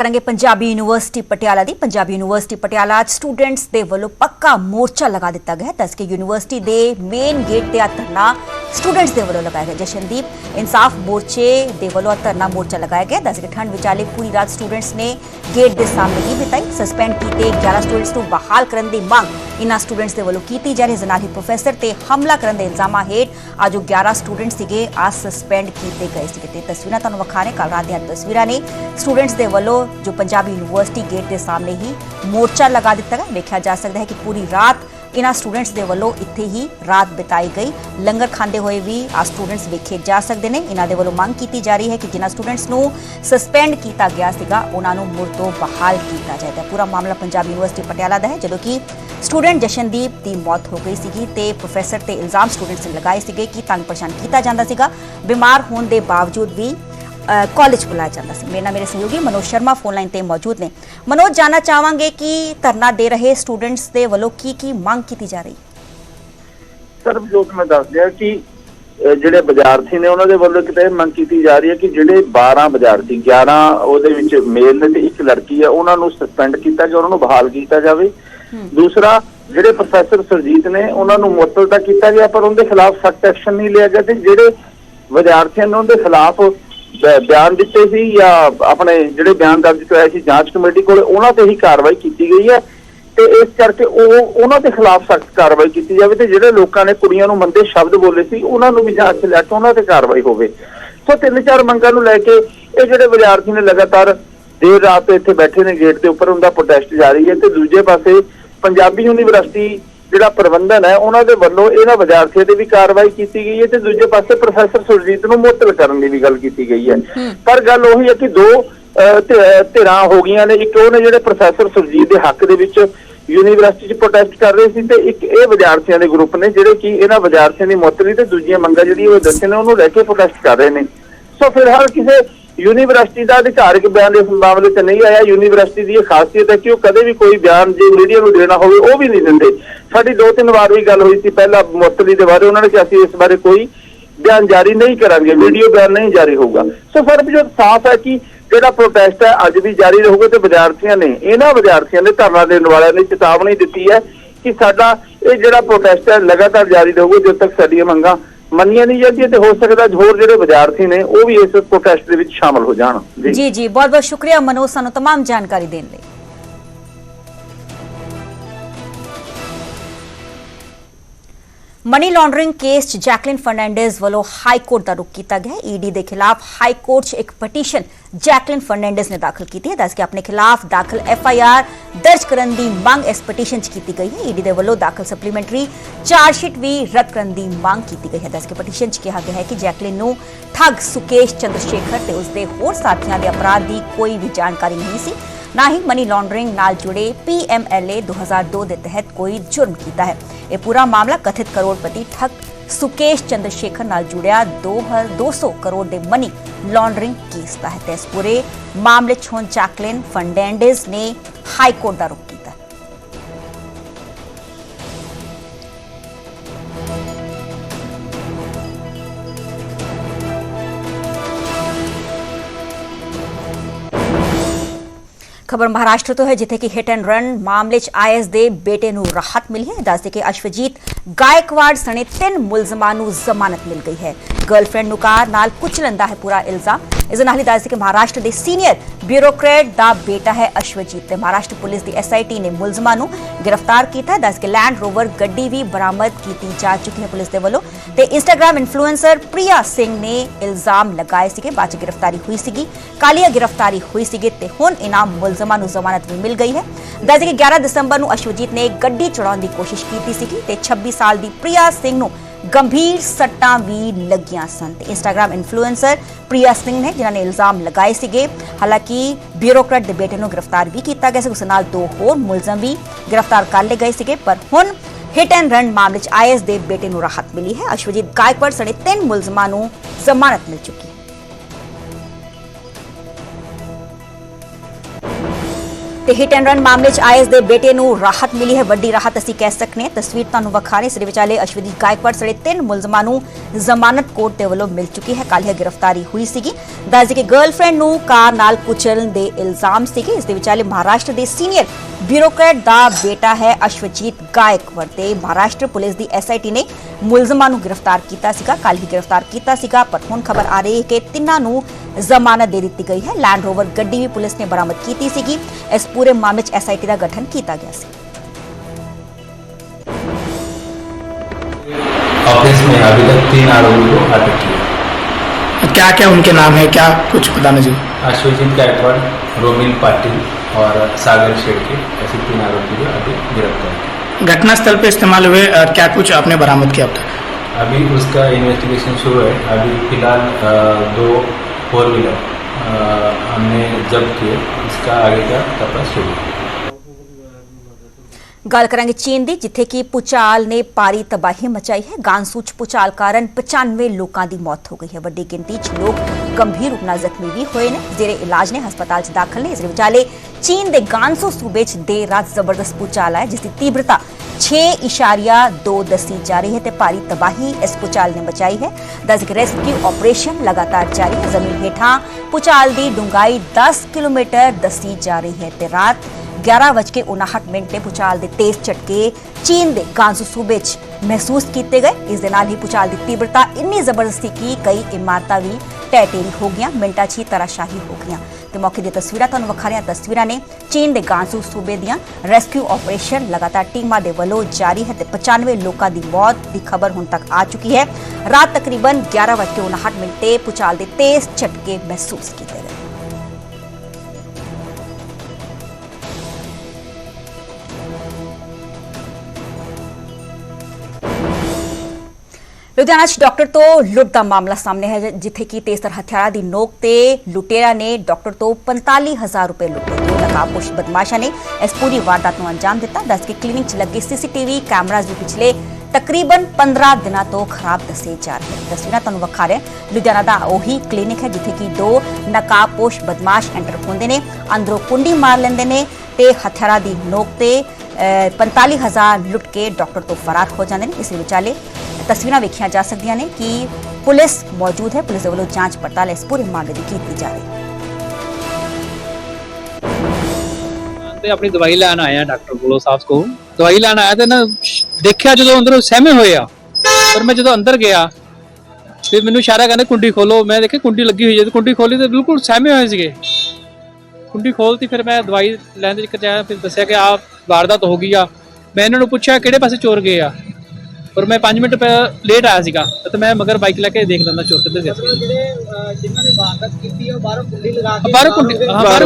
ਕਰਾਂਗੇ ਪੰਜਾਬੀ ਯੂਨੀਵਰਸਿਟੀ ਪਟਿਆਲਾ ਦੀ। ਪੰਜਾਬੀ ਯੂਨੀਵਰਸਿਟੀ ਪਟਿਆਲਾ 'ਚ ਸਟੂਡੈਂਟਸ ਦੇ ਵੱਲੋਂ ਪੱਕਾ ਮੋਰਚਾ ਲਗਾ ਦਿੱਤਾ ਗਿਆ ਹੈ। ਦੱਸ ਕੇ ਯੂਨੀਵਰਸਿਟੀ ਦੇ ਮੇਨ ਗੇਟ ਤੇ ਆ ਧਰਨਾ ਸਟੂਡੈਂਟਸ ਦੇ ਵੱਲੋਂ ਲਗਾਇਆ ਗਿਆ ਜਸ਼ਨਦੀਪ ਇਨਸਾਫ ਮੋਰਚੇ ਦੇ ਵੱਲੋਂ ਧਰਨਾ ਮੋਰਚਾ ਲਗਾਇਆ ਗਿਆ ਦੱਸ ਕੇ ਠੰਡ ਵਿਚਾਲੇ ਪੂਰੀ ਰਾਤ ਸਟੂਡੈਂਟਸ ਨੇ ਗੇਟ ਦੇ ਸਾਹਮਣੇ ਹੀ ਬਿਤਾਈ ਸਸਪੈਂਡ ਕੀਤੇ 11 ਸਟੂਡੈਂਟਸ ਨੂੰ ਬਹਾਲ ਕਰਨ ਦੀ ਮੰਗ ਇਨ੍ਹਾਂ ਸਟੂਡੈਂਟਸ ਦੇ ਵੱਲੋਂ ਕੀਤੀ ਜਾ ਰਹੀ ਹੈ ਜਨਾਲੀ ਪ੍ਰੋਫੈਸਰ ਤੇ ਹਮਲਾ ਕਰਨ ਦੇ ਇਲਜ਼ਾਮਾਂ ਹੇਠ ਅੱਜ ਜੋ 11 ਸਟੂਡੈਂਟਸ ਸੀਗੇ ਆ ਸਸਪੈਂਡ ਕੀਤੇ ਗਏ ਸੀਗੇ ਤੇ ਤਸਵੀਰਾਂ ਤੁਹਾਨੂੰ ਵਿਖਾਣੇ ਕੱਲ ਰਾਤ ਦੀਆਂ ਤਸਵੀਰਾਂ ਨੇ ਸਟੂਡੈਂਟਸ ਦੇ ਵੱਲੋਂ ਜੋ ਪੰਜਾਬੀ ਯੂਨੀਵਰਸਿਟੀ ਗੇਟ ਦੇ ਸਾਹਮਣੇ ਹੀ ਮੋਰਚਾ ਲਗਾ ਦਿੱਤਾ ਗਿਆ ਵੇਖਿਆ ਜਾ ਸਕਦਾ ਹੈ ਕਿ ਪੂਰੀ ਰਾਤ ਇਹਨਾਂ ਸਟੂਡੈਂਟਸ ਦੇ ਵੱਲੋਂ ਇੱਥੇ ਹੀ ਰਾਤ ਬਿਤਾਈ ਗਈ। ਲੰਗਰ ਖਾਂਦੇ ਹੋਏ ਵੀ ਆ ਸਟੂਡੈਂਟਸ ਵੇਖੇ ਜਾ ਸਕਦੇ ਨੇ। ਇਹਨਾਂ ਦੇ ਵੱਲੋਂ ਮੰਗ ਕੀਤੀ ਜਾ ਰਹੀ ਹੈ ਕਿ ਜਿਨ੍ਹਾਂ ਸਟੂਡੈਂਟਸ ਨੂੰ ਸਸਪੈਂਡ ਕੀਤਾ ਗਿਆ ਸੀਗਾ, ਉਹਨਾਂ ਨੂੰ ਮੁੜ ਤੋਂ ਬਹਾਲ ਕੀਤਾ ਜਾਏਗਾ ਪੂਰਾ ਮਾਮਲਾ ਪੰਜਾਬ ਯੂਨੀਵਰਸਿਟੀ ਪਟਿਆਲਾ ਦਾ ਹੈ, ਜਦੋਂ ਕਿ ਸਟੂਡੈਂਟ ਜਸ਼ਨਦੀਪ ਦੀ ਮੌਤ ਹੋ ਗਈ ਸੀਗੀ ਤੇ ਪ੍ਰੋਫੈਸਰ ਤੇ ਇਲਜ਼ਾਮ ਸਟੂਡੈਂਟਸ ਨੇ ਲਗਾਏ ਸੀਗੇ ਕਿ ਤੰਗ ਪਰੇਸ਼ਾਨ ਕੀਤਾ ਜਾਂਦਾ ਸੀਗਾ। ਬਿਮਾਰ ਹੋਣ ਦੇ ਬਾਵਜੂਦ ਵੀ ਕਾਲਜ ਬੁਲਾਇਆ ਜਾਂਦਾ ਸੀ। ਮੇਰੇ ਨਾਲ ਮੇਰੇ ਸਹਿਯੋਗੀ ਮਨੋਜ ਸ਼ਰਮਾ ਫੋਨ ਲਾਈਨ ਤੇ ਮੌਜੂਦ ਨੇ। ਮਨੋਜ ਜਾਨਣਾ ਚਾਹਾਂਗੇ ਕਿ ਧਰਨਾ ਦੇ ਰਹੇ ਸਟੂਡੈਂਟਸ ਦੇ ਵੱਲੋਂ ਕੀ ਕੀ ਮੰਗ ਕੀਤੀ ਜਾ ਰਹੀ? ਸਰਬਜੋਤ ਮੈਂ ਦੱਸ ਦਿਆ ਕਿ ਜਿਹੜੇ ਵਿਦਿਆਰਥੀ ਨੇ ਉਹਨਾਂ ਦੇ ਵੱਲੋਂ ਕਿਤੇ ਮੰਗ ਕੀਤੀ ਜਾ ਰਹੀ ਹੈ ਕਿ ਜਿਹੜੇ 12 ਵਿਦਿਆਰਥੀ 11 ਉਹਦੇ ਵਿੱਚ ਮੇਲ ਨੇ ਤੇ ਇੱਕ ਲੜਕੀ ਹੈ ਉਹਨਾਂ ਨੂੰ ਸਸਪੈਂਡ ਕੀਤਾ ਜਾਵੇ ਉਹਨਾਂ ਨੂੰ ਬਹਾਲ ਕੀਤਾ ਜਾਵੇ। ਦੂਸਰਾ ਜਿਹੜੇ ਪ੍ਰੋਫੈਸਰ ਸਰਜੀਤ ਨੇ ਉਹਨਾਂ ਨੂੰ ਮੁਅੱਤਲ ਤਾਂ ਕੀਤਾ ਗਿਆ ਪਰ ਉਹਦੇ ਖਿਲਾਫ ਸਖਤ ਐਕਸ਼ਨ ਨਹੀਂ ਲਿਆ ਗਿਆ ਤੇ ਜਿਹੜੇ ਵਿਦਿਆਰਥੀਆਂ ਨੇ ਉਹਦੇ ਖਿਲਾਫ ਬ- ਬਿਆਨ ਦਿੱਤੇ ਸੀ ਜਾਂ ਆਪਣੇ ਜਿਹੜੇ ਬਿਆਨ ਦਰਜ ਕਰਾਏ ਸੀ ਜਾਂਚ ਕਮੇਟੀ ਕੋਲ, ਉਹਨਾਂ ਤੇ ਹੀ ਕਾਰਵਾਈ ਕੀਤੀ ਗਈ ਹੈ ਤੇ ਇਸ ਕਰਕੇ ਉਹ, ਉਹਨਾਂ ਦੇ ਖਿਲਾਫ ਸਖਤ ਕਾਰਵਾਈ ਕੀਤੀ ਜਾਵੇ ਤੇ ਜਿਹੜੇ ਲੋਕਾਂ ਨੇ ਕੁੜੀਆਂ ਨੂੰ ਮੰਦੇ ਸ਼ਬਦ ਬੋਲੇ ਸੀ, ਉਹਨਾਂ ਨੂੰ ਵੀ ਜਾਂਚ ਲੈ ਕੇ ਉਹਨਾਂ ਤੇ ਕਾਰਵਾਈ ਹੋਵੇ। ਸੋ ਤਿੰਨ ਚਾਰ ਮੰਗਾਂ ਨੂੰ ਲੈ ਕੇ ਇਹ ਜਿਹੜੇ ਵਿਦਿਆਰਥੀ ਨੇ ਲਗਾਤਾਰ ਦੇਰ ਰਾਤ ਇੱਥੇ ਬੈਠੇ ਨੇ, ਗੇਟ ਦੇ ਉੱਪਰ ਉਹਦਾ ਪ੍ਰੋਟੈਸਟ ਜਾਰੀ ਹੈ ਤੇ ਦੂਜੇ ਪਾਸੇ ਪੰਜਾਬੀ ਯੂਨੀਵਰਸਿਟੀ ਜਿਹੜਾ ਪ੍ਰਬੰਧਨ ਹੈ ਉਹਨਾਂ ਦੇ ਵੱਲੋਂ ਇਹਨਾਂ ਵਿਦਿਆਰਥੀਆਂ ਤੇ ਵੀ ਕਾਰਵਾਈ ਕੀਤੀ ਗਈ ਹੈ ਤੇ ਦੂਜੇ ਪਾਸੇ ਪ੍ਰੋਫੈਸਰ ਸੁਰਜੀਤ ਨੂੰ ਮੁਅੱਤਲ ਕਰਨ ਦੀ ਵੀ ਗੱਲ ਕੀਤੀ ਗਈ ਹੈ। ਪਰ ਗੱਲ ਉਹੀ ਹੈ ਕਿ ਦੋ ਧਿਰਾਂ ਹੋ ਗਈਆਂ ਨੇ ਇੱਕ ਉਹ ਨੇ ਜਿਹੜੇ ਪ੍ਰੋਫੈਸਰ ਸੁਰਜੀਤ ਦੇ ਹੱਕ ਦੇ ਵਿੱਚ ਯੂਨੀਵਰਸਿਟੀ 'ਚ ਪ੍ਰੋਟੈਸਟ ਕਰ ਰਹੇ ਸੀ ਤੇ ਇੱਕ ਇਹ ਵਿਦਿਆਰਥੀਆਂ ਦੇ ਗਰੁੱਪ ਨੇ ਜਿਹੜੇ ਕਿ ਇਹਨਾਂ ਵਿਦਿਆਰਥੀਆਂ ਦੀ ਮੁਅੱਤਲੀ ਤੇ ਦੂਜੀਆਂ ਮੰਗਾਂ ਜਿਹੜੀਆਂ ਉਹ ਦੱਸੇ ਨੇ ਉਹਨੂੰ ਲੈ ਕੇ ਪ੍ਰੋਟੈਸਟ ਕਰ ਰਹੇ ਨੇ। ਸੋ ਫਿਲਹਾਲ ਕਿਸੇ ਯੂਨੀਵਰਸਿਟੀ ਦਾ ਅਧਿਕਾਰਿਕ ਬਿਆਨ ਇਸ ਮਾਮਲੇ 'ਚ ਨਹੀਂ ਆਇਆ। ਯੂਨੀਵਰਸਿਟੀ ਦੀ ਇਹ ਖਾਸੀਅਤ ਹੈ ਕਿ ਉਹ ਕਦੇ ਵੀ ਕੋਈ ਬਿਆਨ ਜੇ ਮੀਡੀਆ ਨੂੰ ਦੇਣਾ ਹੋਵੇ, ਉਹ ਵੀ ਨਹੀਂ ਦਿੰਦੇ। ਸਾਡੀ ਦੋ ਤਿੰਨ ਵਾਰ ਵੀ ਗੱਲ ਹੋਈ ਸੀ। ਪਹਿਲਾਂ ਮੁਅੱਤਲੀ ਦੇ ਬਾਰੇ ਉਹਨਾਂ ਨੇ ਕਿਹਾ ਸੀ, ਇਸ ਬਾਰੇ ਕੋਈ ਬਿਆਨ ਜਾਰੀ ਨਹੀਂ ਕਰਾਂਗੇ। ਵੀਡੀਓ ਬਿਆਨ ਨਹੀਂ ਜਾਰੀ ਹੋਊਗਾ। ਸੋ ਸਰਬਜੋਤ ਸਾਫ਼ ਹੈ ਕਿ ਜਿਹੜਾ ਪ੍ਰੋਟੈਸਟ ਹੈ, ਅੱਜ ਵੀ ਜਾਰੀ ਰਹੂਗਾ ਤੇ ਵਿਦਿਆਰਥੀਆਂ ਨੇ, ਇਹਨਾਂ ਵਿਦਿਆਰਥੀਆਂ ਨੇ ਧਰਨਾ ਦੇਣ ਵਾਲਿਆਂ ਨੇ ਚੇਤਾਵਨੀ ਦਿੱਤੀ ਹੈ ਕਿ ਸਾਡਾ ਇਹ ਜਿਹੜਾ ਪ੍ਰੋਟੈਸਟ ਹੈ, ਲਗਾਤਾਰ ਜਾਰੀ ਰਹੂਗਾ, ਜਦੋਂ ਤੱਕ ਸਾਡੀਆਂ ਮੰਗਾਂ ਮੰਨੀਆਂ ਨਹੀਂ ਜਾਂਦੀਆਂ ਤੇ ਹੋ ਸਕਦਾ ਹੋਰ ਜਿਹੜੇ ਵਿਦਿਆਰਥੀ ਨੇ ਉਹ ਵੀ ਇਸ ਪ੍ਰੋਟੈਸਟ ਦੇ ਵਿੱਚ ਸ਼ਾਮਲ ਹੋ ਜਾਣ ਜੀ ਜੀ ਬਹੁਤ ਬਹੁਤ ਸ਼ੁਕਰੀਆ ਮਨੋਜ ਸਾਨੂੰ तमाम ਜਾਣਕਾਰੀ ਦੇਣ ਲਈ ਮਨੀ ਲਾਂਡਰਿੰਗ ਕੇਸ 'ਚ ਜੈਕਲਿਨ ਫਰਨੈਂਡੇਜ਼ ਵੱਲੋਂ ਹਾਈ ਕੋਰਟ ਦਾ ਰੁਖ ਕੀਤਾ ਗਿਆ ਹੈ ਈਡੀ ਦੇ ਖਿਲਾਫ ਹਾਈ ਕੋਰਟ 'ਚ ਇੱਕ ਪਟੀਸ਼ਨ ਜੈਕਲਿਨ ਫਰਨੈਂਡੇਜ਼ ਨੇ ਦਾਖਲ ਕੀਤੀ ਹੈ ਦੱਸ ਕੇ ਆਪਣੇ ਖਿਲਾਫ ਦਾਖਲ ਐਫ ਆਈ ਆਰ ਦਰਜ ਕਰਨ ਦੀ ਮੰਗ ਇਸ ਪਟੀਸ਼ਨ 'ਚ ਕੀਤੀ ਗਈ ਹੈ ਈਡੀ ਦੇ ਵੱਲੋਂ ਦਾਖਲ ਸਪਲੀਮੈਂਟਰੀ ਚਾਰਜਸ਼ੀਟ ਵੀ ਰੱਦ ਕਰਨ ਦੀ ਮੰਗ ਕੀਤੀ ਗਈ ਹੈ ਦੱਸ ਕੇ ਪਟੀਸ਼ਨ 'ਚ ਕਿਹਾ ਗਿਆ ਹੈ ਕਿ ਜੈਕਲਿਨ ਨੂੰ ਠੱਗ ਸੁਕੇਸ਼ ਚੰਦਰਸ਼ੇਖਰ ਤੇ ਉਸਦੇ ਹੋਰ ਸਾਥੀਆਂ ਦੇ ਅਪਰਾਧ ਦੀ ਕੋਈ ਵੀ ਜਾਣਕਾਰੀ ਨਹੀਂ ਸੀ ਨਾ ਹੀ ਮਨੀ ਲਾਂਡਰਿੰਗ ਨਾਲ ਜੁੜੇ ਪੀਐਮਐਲਏ 2002 ਦੇ ਤਹਿਤ ਕੋਈ ਜੁਰਮ ਕੀਤਾ ਹੈ। ਇਹ ਪੂਰਾ ਮਾਮਲਾ ਕਥਿਤ ਕਰੋੜਪਤੀ ਠੱਗ ਸੁਕੇਸ਼ ਚੰਦਰ ਸ਼ੇਖਰ ਨਾਲ ਜੁੜਿਆ 2200 ਕਰੋੜ ਦੇ ਮਨੀ ਲਾਂਡਰਿੰਗ ਕੇਸ ਦਾ ਹੈ। ਤੇ ਇਸ ਪੂਰੇ ਮਾਮਲੇ 'ਚ ਹੁਣ ਜੈਕਲਿਨ ਫਰਨੈਂਡੇਜ਼ ਨੇ ਹਾਈ ਕੋਰਟ ਦਾ ਰੁਖ ਖਬਰ ਮਹਾਰਾਸ਼ਟਰ ਤੋਂ ਹੈ, ਜਿੱਥੇ ਕਿ ਹਿਟ ਐਂਡ ਰਨ ਮਾਮਲੇ 'ਚ ਆਈਐਸ ਦੇ ਬੇਟੇ ਨੂੰ ਰਾਹਤ ਮਿਲੀ ਹੈ। ਦੱਸਦੇ ਕਿ ਅਸ਼ਵਜੀਤ ਗਾਇਕਵਾੜ ਸਣੇ ਤਿੰਨ ਮੁਲਜ਼ਮਾਂ ਨੂੰ ਜ਼ਮਾਨਤ ਮਿਲ ਗਈ ਹੈ। ਗਰਲਫ੍ਰੈਂਡ ਨੂੰ ਕਾਰ ਨਾਲ ਕੁਚਲਣ ਦਾ ਹੈ ਪੂਰਾ ਇਲਜ਼ਾਮ। ਇਸ ਨਾਲ ਹੀ ਦੱਸਦੇ ਕਿ ਮਹਾਰਾਸ਼ਟਰ ਦੇ ਸੀਨੀਅਰ ਬਿਊਰੋਕਰੇਟ ਦਾ ਬੇਟਾ ਹੈ ਅਸ਼ਵਜੀਤ ਤੇ ਮਹਾਰਾਸ਼ਟਰ ਪੁਲਿਸ ਦੀ ਐਸਆਈਟੀ ਨੇ ਮੁਲਜ਼ਮਾਂ ਨੂੰ ਗ੍ਰਿਫਤਾਰ ਕੀਤਾ ਹੈ। ਦੱਸ ਕੇ ਲੈਂਡ ਰੋਵਰ ਗੱਡੀ ਵੀ ਬਰਾਮਦ ਕੀਤੀ ਜਾ ਚੁੱਕੀ ਹੈ ਪੁਲਿਸ ਦੇ ਵੱਲੋਂ ਤੇ ਇੰਸਟਾਗ੍ਰam ਇਨਫਲੂਐਂਸਰ ਪ੍ਰਿਆ ਸਿੰਘ ਨੇ ਇਲਜ਼ਾਮ ਲਗਾਏ ਸੀਗੇ। ਬਾਅਦ ਚ ਗ੍ਰਿਫਤਾਰੀ ਹੋਈ ਸੀਗੀ। ਕਾਲੀਆ ਗ੍ਰਿਫਤਾਰੀ ਹੋਈ ਸੀਗੀ ਤੇ ਹੁਣ ਇਹਨਾਂ ਮੁਲਜ਼ਮਾਂ ਨੂੰ ਜ਼ਮਾਨਤ ਵੀ ਮਿਲ ਗਈ ਹੈ। ਦੱਸਦੇ ਕਿ 11 ਦਸੰਬਰ ਨੂੰ ਅਸ਼ਵਜੀਤ ਨੇ ਗੱਡੀ ਚੜਾਉਣ ਦੀ ਕੋਸ਼ਿਸ਼ ਕੀਤੀ ਸੀਗੀ ਤੇ 26 ਸਾਲ ਦੀ ਪ੍ਰਿਆ ਸਿੰਘ ਨੂੰ ਗੰਭੀਰ ਸੱਟਾਂ ਵੀ ਲੱਗੀਆਂ ਸਨ। ਤੇ ਇੰਸਟਾਗ੍ਰam ਇਨਫਲੂਐਂਸਰ ਪ੍ਰਿਆ ਸਿੰਘ ਨੇ ਜਿਨ੍ਹਾਂ ਨੇ ਇਲਜ਼ਾਮ ਲਗਾਏ ਸੀਗੇ, ਹਾਲਾਂਕਿ ਬਿਊਰੋਕਰੇਟ ਦੇ ਬੇਟੇ ਨੂੰ ਗ੍ਰਿਫਤਾਰ ਵੀ ਕੀਤਾ ਗਿਆ ਸੀ, ਉਸ ਨਾਲ ਦੋ ਹੋਰ ਮੁਲਜ਼ਮ ਵੀ ਗ੍ਰਿਫਤਾਰ ਕਰ ਲਏ ਗਏ ਸੀਗੇ, ਪਰ ਹੁਣ ਹਿਟ ਐਂਡ ਰਨ ਮਾਮਲੇ 'ਚ ਆਈਐਸ ਦੇ ਬੇਟੇ ਨੂੰ ਰਾਹਤ ਮਿਲੀ ਹੈ। ਅਸ਼ਵਜੀਤ ਗਾਇਕਵਾੜ ਸਣੇ ਤਿੰਨ ਮੁਲਜ਼ਮਾਂ ਨੂੰ ਜ਼ਮਾਨਤ ਮਿਲ ਚੁੱਕੀ ਹੈ। ਤੇ ਹਿੱਟ ਐਂਡ ਰਨ ਮਾਮਲੇ 'ਚ ਆਈਐਸ ਦੇ ਬੇਟੇ ਨੂੰ ਰਾਹਤ ਮਿਲੀ ਹੈ। ਵੱਡੀ ਰਾਹਤ ਅਸੀਂ ਕਹਿ ਸਕਨੇ ਤਸਵੀਰ ਤੁਹਾਨੂੰ ਵਿਖਾ ਰਹੇ ਇਸ ਵਿਚਾਲੇ ਅਸ਼ਵਨੀ ਗਾਇਕਵਾੜ ਸੜੇ ਤਿੰਨ ਮੁਲਜ਼ਮਾਂ ਨੂੰ ਜ਼ਮਾਨਤ ਕੋਰਟ ਦੇ ਵੱਲੋਂ ਮਿਲ ਚੁੱਕੀ ਹੈ। ਕੱਲ੍ਹ ਇਹ ਗ੍ਰਿਫਤਾਰੀ ਹੋਈ ਸੀਗੀ। ਦੱਸਦੇ ਕਿ ਗਰਲਫ੍ਰੈਂਡ ਨੂੰ ਕਾਰ ਨਾਲ ਕੁਚਲਣ ਦੇ ਇਲਜ਼ਾਮ ਸੀਗੇ। ਇਸ ਦੇ ਵਿਚਾਲੇ ਮਹਾਰਾਸ਼ਟਰ ਦੇ ਸੀਨੀਅਰ ਬਿਊਰੋਕਰੇਟ ਦਾ ਬੇਟਾ ਹੈ ਅਸ਼ਵਜੀਤ ਗਾਇਕਵਾੜ ਤੇ ਮਹਾਰਾਸ਼ਟਰ ਪੁਲਿਸ ਦੀ ਐਸਆਈਟੀ ਨੇ ਮੁਲਜ਼ਮਾਂ ਨੂੰ ਗ੍ਰਿਫਤਾਰ ਕੀਤਾ ਸੀਗਾ। ਕੱਲ੍ਹ ਹੀ ਗ੍ਰਿਫਤਾਰ ਕੀਤਾ ਸੀਗਾ। ਪਰ ਹੁਣ ਖਬਰ ਆ ਰਹੀ ਹੈ ਕਿ ਤਿੰਨਾਂ ਨੂੰ ਜ਼ਮਾਨਤ ਦੇ ਦਿੱਤੀ ਗਈ ਹੈ ਲੈਂਡ ਰੋਵਰ ਗੱਡੀ ਵੀ ਪੁਲਿਸ ਨੇ ਬਰਾਮਦ ਕੀਤੀ ਸੀਗੀ ਇਸ ਪੂਰੇ ਮਾਮਲੇ 'ਚ ਐਸਆਈਟੀ ਦਾ ਗਠਨ ਕੀਤਾ ਗਿਆ ਸੀ ऑफिस में अभी तक तीन आरोपी को अटक किया क्या क्या उनके नाम है क्या कुछ बताना जी अश्वजीत गायकवाड़ रोमिल पाटिल और सागर शेड़के ऐसे तीन आरोपी को अभी गिरफ्तार किया घटनास्थल पे इस्तेमाल हुए अ, क्या कुछ आपने बरामद किया अब तक अभी उसका इन्वेस्टिगेशन शुरू है अभी फिलहाल अ, दो फोर व्हीलर अ, हमने जब्त किए इसका आगे का तपास शुरू है ਗੱਲ ਕਰਾਂਗੇ ਚੀਨ ਦੀ ਜਿੱਥੇ ਕਿ ਪੁਚਾਲ ਨੇ ਭਾਰੀ ਤਬਾਹੀ ਮਚਾਈ ਹੈ ਗਾਂਸੂ ਚ ਪੁਚਾਲ ਕਾਰਨ 95 ਲੋਕਾਂ ਦੀ ਮੌਤ ਹੋ ਗਈ ਹੈ ਵੱਡੀ ਗਿਣਤੀ 'ਚ ਲੋਕ ਗੰਭੀਰ ਰੂਪ ਨਾਲ ਜ਼ਖਮੀ ਵੀ ਹੋਏ ਨੇ ਜਿਹੜੇ ਇਲਾਜ ਨੇ ਹਸਪਤਾਲ 'ਚ ਦਾਖਲ ਨੇ ਇਸ ਦੇ ਵਿਚਾਲੇ ਚੀਨ ਦੇ ਗਾਂਸੂ ਸੂਬੇ 'ਚ ਦੇਰ ਰਾਤ ਜ਼ਬਰਦਸਤ ਪੁਚਾਲ ਆਇਆ ਜਿਸ ਦੀ ਤੀਬਰਤਾ 6.2 ਦੱਸੀ ਜਾ ਰਹੀ ਹੈ ਤੇ ਭਾਰੀ ਤਬਾਹੀ ਇਸ ਪੁਚਾਲ ਨੇ ਮਚਾਈ ਹੈ। ਦੱਸ ਕਿ ਰੈਸਕਿਊ ਆਪਰੇਸ਼ਨ ਲਗਾਤਾਰ ਜਾਰੀ ਹੈ। ਜ਼ਮੀਨ ਹੇਠਾਂ ਪੁਚਾਲ ਦੀ ਡੂੰਘਾਈ 10 ਕਿਲੋਮੀਟਰ ਦੱਸੀ ਜਾ ਰਹੀ ਹੈ ਤੇ ਰਾਤ 11:59 ਮਿੰਟ ਤੇ ਪੁਚਾਲ ਦੇ ਤੇਜ਼ ਝਟਕੇ ਚੀਨ ਦੇ ਗਾਂਸੂ ਸੂਬੇ 'ਚ ਮਹਿਸੂਸ ਕੀਤੇ ਗਏ। ਇਸ ਦੇ ਨਾਲ ਹੀ ਪੁਚਾਲ ਦੀ ਤੀਬਰਤਾ ਇੰਨੀ ਜ਼ਬਰਦਸਤੀ ਕਿ ਕਈ ਇਮਾਰਤਾਂ ਵੀ ਢਹਿ ਢੇਰੀ ਹੋ ਗਈਆਂ, ਮਿੰਟਾਂ 'ਚ ਹੀ ਤਰਾਸ਼ਾਹੀ ਹੋ ਗਈਆਂ। ਤੇ ਮੌਕੇ ਦੀਆਂ ਤਸਵੀਰਾਂ ਤੁਹਾਨੂੰ ਵਿਖਾ ਰਹੀਆਂ ਤਸਵੀਰਾਂ ਨੇ ਚੀਨ ਦੇ ਗਾਂਸੂ ਸੂਬੇ ਦੀਆਂ ਰੈਸਕਿਊ ਆਪਰੇਸ਼ਨ ਲਗਾਤਾਰ ਟੀਮਾਂ ਦੇ ਵੱਲੋਂ ਜਾਰੀ ਹੈ ਤੇ 95 ਲੋਕਾਂ ਦੀ ਮੌਤ ਦੀ ਖਬਰ ਹੁਣ ਤੱਕ ਆ ਚੁੱਕੀ ਹੈ। ਰਾਤ ਤਕਰੀਬਨ 11:59 ਮਿੰਟ ਤੇ ਪੁਚਾਲ ਦੇ ਤੇਜ਼ ਝਟਕੇ ਮਹਿਸੂਸ ਕੀਤੇ ਗਏ। ਲੁਧਿਆਣਾ 'ਚ ਡਾਕਟਰ ਤੋਂ ਲੁੱਟ ਦਾ ਮਾਮਲਾ ਸਾਹਮਣੇ ਹੈ ਜਿੱਥੇ ਕਿ ਤੇਜ਼ਤਰ ਹਥਿਆਰਾਂ ਦੀ ਨੋਕ ਤੇ ਲੁਟੇਰਾ ਨੇ ਡਾਕਟਰ ਤੋਂ 45000 ਰੁਪਏ ਲੁੱਟੇ ਦੋ ਨਕਾਬਪੋਸ਼ ਬਦਮਾਸ਼ਾਂ ਨੇ ਇਸ ਪੂਰੀ ਵਾਰਦਾਤ ਨੂੰ ਅੰਜਾਮ ਦਿੱਤਾ। ਦੱਸ ਕੇ ਕਲੀਨਿਕ 'ਚ ਲੱਗੇ ਸੀਸੀਟੀਵੀ ਕੈਮਰਾਜ਼ ਵੀ ਪਿਛਲੇ ਤਕਰੀਬਨ 15 ਦਿਨਾਂ ਤੋਂ ਖਰਾਬ ਦੱਸੇ ਜਾ ਰਹੇ ਹਨ। ਤਸਵੀਰਾਂ ਤੁਹਾਨੂੰ ਵਿਖਾ ਰਹੇ ਲੁਧਿਆਣਾ ਦਾ ਉਹੀ ਕਲੀਨਿਕ ਹੈ ਜਿੱਥੇ ਕਿ ਦੋ ਨਕਾਬਪੋਸ਼ ਬਦਮਾਸ਼ ਐਂਟਰ ਹੁੰਦੇ ਨੇ ਅੰਦਰੋਂ ਕੁੰਡੀ ਮਾਰ ਲੈਂਦੇ ਨੇ ਤੇ ਹਥਿਆਰਾਂ ਦੀ ਨੋਕ ਤੇ ਅਹ, 45000 ਲੁੱਟ ਕੇ ਡਾਕਟਰ ਤੋਂ ਫਰਾਰ ਹੋ ਜਾਂਦੇ ਨੇ। ਇਸ ਵਿਚਾਲੇ ਤਸਵੀਰਾਂ ਵੇਖੀਆਂ ਜਾ ਸਕਦੀਆਂ ਨੇ ਕਿ ਪੁਲਿਸ ਮੌਜੂਦ ਹੈ। ਪੁਲਿਸ ਦੇ ਵੱਲੋਂ ਜਾਂਚ ਪੜਤਾਲ ਇਸ ਪੂਰੇ ਮਾਮਲੇ ਦੀ ਕੀਤੀ ਜਾ ਰਹੀ ਹੈ। ਤੇ ਆਪਣੀ ਦਵਾਈ ਲੈਣ ਆਏ ਡਾਕਟਰ ਕੋਲੋਂ ਸਾਹਿਬ ਕੋ ਦਵਾਈ ਲੈਣ ਆਇਆ ਤੇ ਨਾ ਦੇਖਿਆ ਜਦੋਂ ਅੰਦਰੋਂ ਸਹਿਮੇ ਹੋਏ ਆ। ਪਰ ਮੈਂ ਜਦੋਂ ਅੰਦਰ ਗਿਆ ਤੇ ਮੈਨੂੰ ਇਸ਼ਾਰਾ ਕਹਿੰਦੇ, ਕੁੰਡੀ ਖੋਲੋ। ਮੈਂ ਦੇਖਿਆ ਕੁੰਡੀ ਲੱਗੀ ਹੋਈ ਹੈ। ਤੇ ਕੁੰਡੀ ਖੋਲੀ ਤੇ ਬਿਲਕੁਲ ਸਹਿਮੇ ਹੋਏ ਸੀਗੇ। ਕੁੰਡੀ ਖੋਲਤੀ, ਫਿਰ ਮੈਂ ਦਵਾਈ ਲੈਣ ਦੇ ਚੱਕਰ 'ਚ ਆਇਆ। ਫਿਰ ਦੱਸਿਆ ਕਿ ਆ ਵਾਰਦਾਤ ਹੋ ਗਈ ਆ। ਮੈਂ ਇਹਨਾਂ ਨੂੰ ਪੁੱਛਿਆ, ਕਿਹੜੇ ਪਾਸੇ ਚੋਰ ਗਏ ਆ? ਪਰ ਮੈਂ 5 ਮਿੰਟ ਲੇਟ ਆਇਆ ਸੀਗਾ ਤੇ ਮੈਂ ਮਗਰ ਬਾਈਕ ਲੈ ਕੇ ਦੇਖ ਲੈਂਦਾ ਚੋਰ ਕਿੱਧਰ ਸੀ ਜਿਹੜੇ ਜਿਨ੍ਹਾਂ ਨੇ ਵਾਰਦਾਤ ਕੀਤੀ ਹੈ ਉਹ ਬਾਹਰੋਂ ਕੁੰਡੀ ਲਗਾ ਕੇ ਬਾਹਰੋਂ ਕੁੰਡੀ ਹਾਂ ਬਾਹਰੋਂ